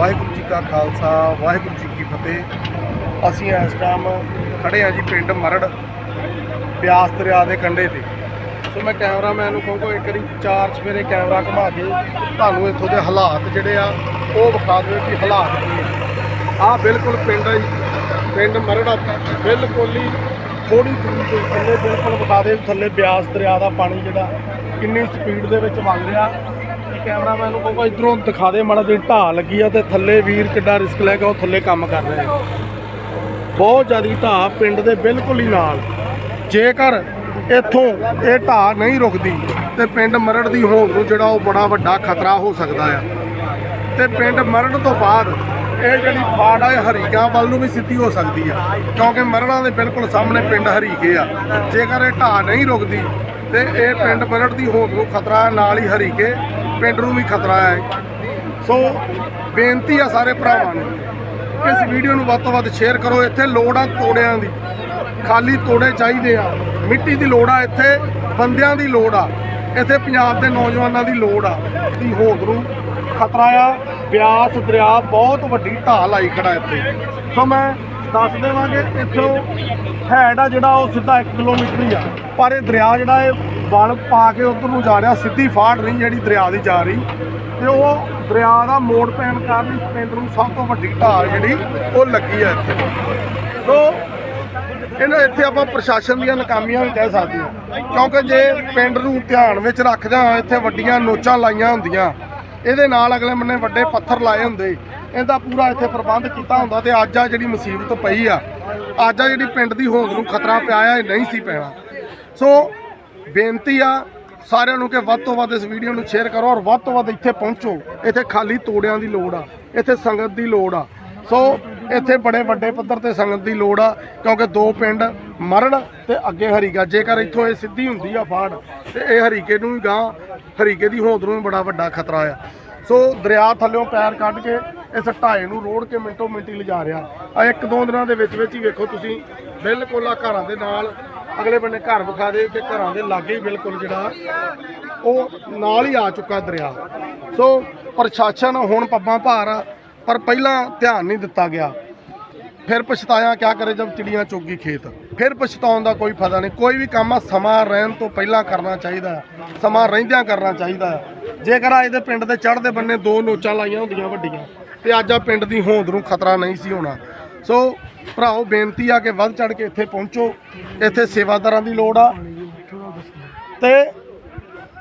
ਵਾਹਿਗੁਰੂ ਜੀ ਕਾ ਖਾਲਸਾ, ਵਾਹਿਗੁਰੂ ਜੀ ਕੀ ਫਤਿਹ। ਅਸੀਂ ਇਸ ਟਾਈਮ ਖੜੇ ਆ ਜੀ ਪਿੰਡ ਮਰੜ, ਬਿਆਸ ਦਰਿਆ ਦੇ ਕੰਢੇ ਤੇ। ਸੋ ਮੈਂ ਕੈਮਰਾਮੈਨ ਨੂੰ ਕਹੂੰਗਾ, ਇੱਕ ਵਾਰੀ ਚਾਰ ਸਵੇਰੇ ਕੈਮਰਾ ਘੁਮਾ ਕੇ ਤੁਹਾਨੂੰ ਇੱਥੋਂ ਦੇ ਹਾਲਾਤ ਜਿਹੜੇ ਆ, ਉਹ ਵਿਖਾ ਦਿਓ ਕਿ ਹਾਲਾਤ ਕੀ ਆ ਆਹ ਬਿਲਕੁਲ ਪਿੰਡ ਹੈ ਜੀ, ਪਿੰਡ ਮਰੜਾ, ਬਿਲਕੁਲ ਹੀ ਥੋੜੀ ਦੂਰ ਤੋਂ ਥੱਲੇ, ਬਿਲਕੁਲ ਵਿਖਾ ਦੇ ਥੱਲੇ ਬਿਆਸ ਦਰਿਆ ਦਾ ਪਾਣੀ ਜਿਹੜਾ ਕਿੰਨੀ ਸਪੀਡ ਦੇ ਵਿੱਚ ਵਗ ਰਿਹਾ। ਕੈਮਰਾਮੈਨ ਨੂੰ ਕਹੂੰਗਾ, ਇਧਰੋਂ ਦਿਖਾ ਦੇ ਮਾੜਾ ਜਿਹੀ ਢਾਹ ਲੱਗੀ ਆ ਤੇ ਥੱਲੇ ਵੀਰ ਕਿੱਡਾ ਰਿਸਕ ਲੈ ਕੇ ਉਹ ਥੱਲੇ ਕੰਮ ਕਰ ਰਹੇ ਆ ਬਹੁਤ ਜ਼ਿਆਦੀ ਢਾਹ ਪਿੰਡ ਦੇ ਬਿਲਕੁਲ ਹੀ ਨਾਲ। ਜੇਕਰ ਇੱਥੋਂ ਇਹ ਢਾਹ ਨਹੀਂ ਰੁਕਦੀ, ਤੇ ਪਿੰਡ ਮਰੜ ਦੀ ਹੋਂਦ ਨੂੰ ਜਿਹੜਾ ਉਹ ਬੜਾ ਵੱਡਾ ਖਤਰਾ ਹੋ ਸਕਦਾ ਆ। ਤੇ ਪਿੰਡ ਮਰੜ ਤੋਂ ਬਾਅਦ ਇਹ ਜਿਹੜੀ ਫਾੜ ਆ, ਇਹ ਹਰੀਕਾ ਵੱਲ ਨੂੰ ਵੀ ਸਿੱਧੀ ਹੋ ਸਕਦੀ ਆ। ਕਿਉਂਕਿ ਮਰੜਾਂ ਦੇ ਬਿਲਕੁਲ ਸਾਹਮਣੇ ਪਿੰਡ ਹਰੀਕੇ ਆ। ਜੇਕਰ ਇਹ ਢਾਹ ਨਹੀਂ ਰੁਕਦੀ, ਤੇ ਇਹ ਪਿੰਡ ਮਰੜ ਦੀ ਹੋਂਦ ਨੂੰ ਖਤਰਾ ਨਾਲ ਹੀ ਹਰੀਕੇ ਪਿੰਡ ਨੂੰ ਵੀ ਖਤਰਾ ਹੈ। ਸੋ ਬੇਨਤੀ ਆ ਸਾਰੇ ਭਰਾਵਾਂ ਨੂੰ ਇਸ ਵੀਡੀਓ ਨੂੰ ਵੱਧ ਤੋਂ ਵੱਧ ਸ਼ੇਅਰ ਕਰੋ। ਇੱਥੇ ਲੋੜ ਆ ਤੋੜਿਆਂ ਦੀ, ਖਾਲੀ ਤੋੜੇ ਚਾਹੀਦੇ ਆ। ਮਿੱਟੀ ਦੀ ਲੋੜ ਆ, ਇੱਥੇ ਬੰਦਿਆਂ ਦੀ ਲੋੜ ਆ। ਇੱਥੇ ਪੰਜਾਬ ਦੇ ਨੌਜਵਾਨਾਂ ਦੀ ਲੋੜ ਆ। ਦੀ ਹੋਂਦ ਨੂੰ ਖਤਰਾ ਆ, ਬਿਆਸ, ਦਰਿਆ, ਬਹੁਤ ਵੱਡੀ ਢਾਹ ਲਾਈ ਖੜਾ ਇੱਥੇ। ਸੋ ਮੈਂ ਦੱਸ ਦੇਵਾਂਗੇ ਇੱਥੋਂ ਹੈਡ ਆ ਜਿਹੜਾ, ਉਹ ਸਿੱਧਾ 1 ਕਿਲੋਮੀਟਰ ਹੀ ਆ। ਪਰ ਇਹ ਦਰਿਆ ਜਿਹੜਾ, ਇਹ ਬਲ ਪਾ ਕੇ ਉਧਰ ਨੂੰ ਜਾ ਰਿਹਾ, ਸਿੱਧੀ ਫਾੜ ਨਹੀਂ ਜਿਹੜੀ ਦਰਿਆ ਦੀ ਜਾ ਰਹੀ। ਤੇ ਉਹ ਦਰਿਆ ਦਾ ਮੋੜ ਪੈਣ ਕਾਰਨ ਪਿੰਡ ਨੂੰ ਸਭ ਤੋਂ ਵੱਡੀ ਢਾਲ ਜਿਹੜੀ, ਉਹ ਲੱਗੀ ਹੈ ਇੱਥੇ। ਸੋ ਇਹਨਾਂ ਇੱਥੇ ਆਪਾਂ ਪ੍ਰਸ਼ਾਸਨ ਦੀਆਂ ਨਾਕਾਮੀਆਂ ਵੀ ਕਹਿ ਸਕਦੇ ਹਾਂ। ਕਿਉਂਕਿ ਜੇ ਪਿੰਡ ਨੂੰ ਧਿਆਨ ਵਿੱਚ ਰੱਖਦਿਆਂ ਹੋਇਆ ਇੱਥੇ ਵੱਡੀਆਂ ਨੋਚਾਂ ਲਾਈਆਂ ਹੁੰਦੀਆਂ। ਇਹਦੇ ਨਾਲ ਅਗਲੇ ਬੰਨੇ ਵੱਡੇ ਪੱਥਰ ਲਾਏ ਹੁੰਦੇ। ਇਹਦਾ ਪੂਰਾ ਇੱਥੇ ਪ੍ਰਬੰਧ ਕੀਤਾ ਹੁੰਦਾ ਤੇ ਅੱਜ ਆ ਜਿਹੜੀ ਮੁਸੀਬਤ ਪਈ ਆ। ਅੱਜ ਆ ਜਿਹੜੀ ਪਿੰਡ ਦੀ ਹੋਂਦ ਨੂੰ ਖਤਰਾ ਪਿਆ ਆ, ਇਹ ਨਹੀਂ ਸੀ ਪੈਣਾ ਸੋ ਬੇਨਤੀ ਆ ਸਾਰਿਆਂ ਨੂੰ ਕਿ ਵੱਧ ਤੋਂ ਵੱਧ ਇਸ ਵੀਡੀਓ ਨੂੰ ਸ਼ੇਅਰ ਕਰੋ ਔਰ ਵੱਧ ਤੋਂ ਵੱਧ ਇੱਥੇ ਪਹੁੰਚੋ। ਇੱਥੇ ਖਾਲੀ ਤੋੜਿਆਂ ਦੀ ਲੋੜ ਆ। ਇੱਥੇ ਸੰਗਤ ਦੀ ਲੋੜ ਆ। ਸੋ ਇੱਥੇ ਬੜੇ ਵੱਡੇ ਪੱਧਰ ਤੇ ਸੰਗਤ ਦੀ ਲੋੜ ਆ, ਕਿਉਂਕਿ ਦੋ ਪਿੰਡ ਮਰੜ ਤੇ ਅੱਗੇ ਹਰੀਕਾ। ਜੇਕਰ ਇੱਥੋਂ ਇਹ ਸਿੱਧੀ ਹੁੰਦੀ ਆ ਫਾੜ, ਤੇ ਇਹ ਹਰੀਕੇ ਨੂੰ ਹੀ ਗਾਂ ਹਰੀਕੇ ਦੀ ਹੋਂਦ ਨੂੰ ਵੀ ਬੜਾ ਵੱਡਾ ਖਤਰਾ ਆ। ਸੋ ਦਰਿਆ ਥੱਲਿਓਂ ਪੈਰ ਕੱਢ ਕੇ ਇਸ ਢਾਏ ਨੂੰ ਰੋੜ ਕੇ ਮਿੰਟੋ ਮਿੰਟੀ ਲਿਜਾ ਰਿਹਾ। ਆ ਇੱਕ ਦੋ ਦਿਨਾਂ ਦੇ ਵਿੱਚ ਵਿੱਚ ਹੀ ਵੇਖੋ ਤੁਸੀਂ, ਬਿਲਕੁਲ ਆ ਘਰਾਂ ਦੇ ਨਾਲ ਅਗਲੇ ਬੰਨੇ ਘਰ ਵਿਖਾ ਦੇ ਕਿ ਘਰਾਂ ਦੇ ਲਾਗੇ ਹੀ ਬਿਲਕੁਲ ਜਿਹੜਾ ਉਹ ਨਾਲ ਹੀ ਆ ਚੁੱਕਾ ਦਰਿਆ। ਸੋ ਪ੍ਰਸ਼ਾਸਨ ਹੁਣ ਪੱਬਾਂ ਭਾਰ ਆ, ਪਰ ਪਹਿਲਾਂ ਧਿਆਨ ਨਹੀਂ ਦਿੱਤਾ ਗਿਆ। ਫਿਰ ਪਛਤਾਇਆ ਕਿਆ ਕਰੇ ਜਦ ਚਿੜੀਆਂ ਚੋਗੀ ਖੇਤ। ਫਿਰ ਪਛਤਾਉਣ ਦਾ ਕੋਈ ਫਾਇਦਾ ਨਹੀਂ। ਕੋਈ ਵੀ ਕੰਮ ਆ, ਸਮਾਂ ਰਹਿਣ ਤੋਂ ਪਹਿਲਾਂ ਕਰਨਾ ਚਾਹੀਦਾ ਸਮਾਂ ਰਹਿੰਦਿਆਂ ਕਰਨਾ ਚਾਹੀਦਾ ਜੇਕਰ ਅੱਜ ਦੇ ਪਿੰਡ ਦੇ ਚੜ੍ਹਦੇ ਬੰਨੇ ਦੋ ਨੋਚਾਂ ਲਾਈਆਂ ਹੁੰਦੀਆਂ ਵੱਡੀਆਂ, ਤੇ ਅੱਜ ਆ ਪਿੰਡ ਦੀ ਹੋਂਦ ਨੂੰ ਖਤਰਾ ਨਹੀਂ ਸੀ ਹੋਣਾ। ਸੋ ਭਰਾਓ, ਬੇਨਤੀ ਆ ਕਿ ਵੱਧ ਚੜ ਕੇ ਇੱਥੇ ਪਹੁੰਚੋ। ਇੱਥੇ ਸੇਵਾਦਾਰਾਂ ਦੀ ਲੋੜ ਆ। ਤੇ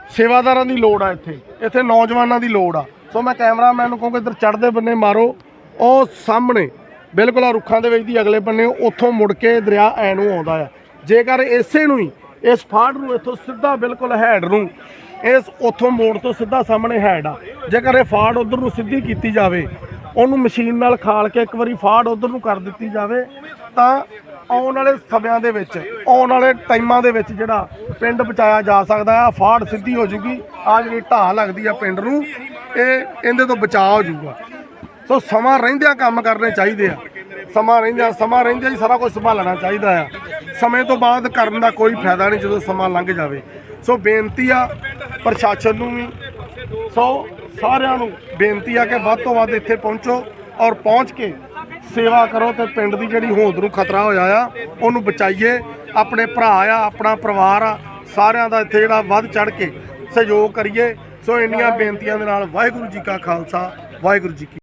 ਸੇਵਾਦਾਰਾਂ ਦੀ ਲੋੜ ਆ ਇੱਥੇ। ਇੱਥੇ ਨੌਜਵਾਨਾਂ ਦੀ ਲੋੜ ਆ। ਸੋ ਮੈਂ ਕੈਮਰਾਮੈਨ ਨੂੰ ਕਹੂੰਗਾ, ਇੱਧਰ ਚੜ੍ਹਦੇ ਬੰਨੇ ਮਾਰੋ। ਉਹ ਸਾਹਮਣੇ ਬਿਲਕੁਲ ਆ ਰੁੱਖਾਂ ਦੇ ਵਿੱਚ ਦੀ ਅਗਲੇ ਬੰਨੇ, ਉੱਥੋਂ ਮੁੜ ਕੇ ਦਰਿਆ ਐ ਨੂੰ ਆਉਂਦਾ ਆ। ਜੇਕਰ ਇਸੇ ਨੂੰ ਹੀ, ਇਸ ਫਾੜ ਨੂੰ ਇੱਥੋਂ ਸਿੱਧਾ ਬਿਲਕੁਲ ਹੈਡ ਨੂੰ ਇਸ ਉੱਥੋਂ ਮੋੜ ਤੋਂ ਸਿੱਧਾ ਸਾਹਮਣੇ ਹੈਡ ਆ। ਜੇਕਰ ਇਹ ਫਾੜ ਉਧਰ ਨੂੰ ਸਿੱਧੀ ਕੀਤੀ ਜਾਵੇ, ਉਹਨੂੰ ਮਸ਼ੀਨ ਨਾਲ ਖਾਲ ਕੇ ਇੱਕ ਵਾਰੀ ਫਾੜ ਉਧਰ ਨੂੰ ਕਰ ਦਿੱਤੀ ਜਾਵੇ, ਤਾਂ ਆਉਣ ਵਾਲੇ ਸਮਿਆਂ ਦੇ ਵਿੱਚ, ਆਉਣ ਵਾਲੇ ਟਾਈਮਾਂ ਦੇ ਵਿੱਚ ਜਿਹੜਾ ਪਿੰਡ ਬਚਾਇਆ ਜਾ ਸਕਦਾ ਆ ਫਾੜ ਸਿੱਧੀ ਹੋ ਜੂਗੀ। ਆ ਜਿਹੜੀ ਢਾਹ ਲੱਗਦੀ ਆ ਪਿੰਡ ਨੂੰ, ਇਹ ਇਹਦੇ ਤੋਂ ਬਚਾਅ ਹੋ ਜੂਗਾ। ਸੋ ਸਮਾਂ ਰਹਿੰਦਿਆਂ ਕੰਮ ਕਰਨੇ ਚਾਹੀਦੇ ਆ। ਸਮਾਂ ਰਹਿੰਦਿਆਂ ਸਮਾਂ ਰਹਿੰਦਿਆਂ ਹੀ ਸਾਰਾ ਕੁਝ ਸੰਭਾਲਣਾ ਚਾਹੀਦਾ ਆ। ਸਮੇਂ ਤੋਂ ਬਾਅਦ ਕਰਨ ਦਾ ਕੋਈ ਫਾਇਦਾ ਨਹੀਂ ਜਦੋਂ ਸਮਾਂ ਲੰਘ ਜਾਵੇ। ਸੋ ਬੇਨਤੀ ਆ ਪ੍ਰਸ਼ਾਸਨ ਨੂੰ ਵੀ। ਸੋ ਸਾਰਿਆਂ ਨੂੰ ਬੇਨਤੀ ਆ ਕਿ ਵੱਧ ਤੋਂ ਵੱਧ ਇੱਥੇ ਪਹੁੰਚੋ ਔਰ ਪਹੁੰਚ ਕੇ ਸੇਵਾ ਕਰੋ ਤੇ ਪਿੰਡ ਦੀ ਜਿਹੜੀ ਹੋਂਦ ਨੂੰ ਖਤਰਾ ਹੋਇਆ ਆ, ਉਹਨੂੰ ਬਚਾਈਏ। ਆਪਣੇ ਭਰਾ ਆ, ਆਪਣਾ ਪਰਿਵਾਰ ਆ, ਸਾਰਿਆਂ ਦਾ ਇੱਥੇ ਜਿਹੜਾ ਵੱਧ ਚੜ ਕੇ ਸਹਿਯੋਗ ਕਰੀਏ। ਸੋ ਇੰਨੀਆਂ ਬੇਨਤੀਆਂ ਦੇ ਨਾਲ ਵਾਹਿਗੁਰੂ ਜੀ ਕਾ ਖਾਲਸਾ, ਵਾਹਿਗੁਰੂ ਜੀ ਕੀ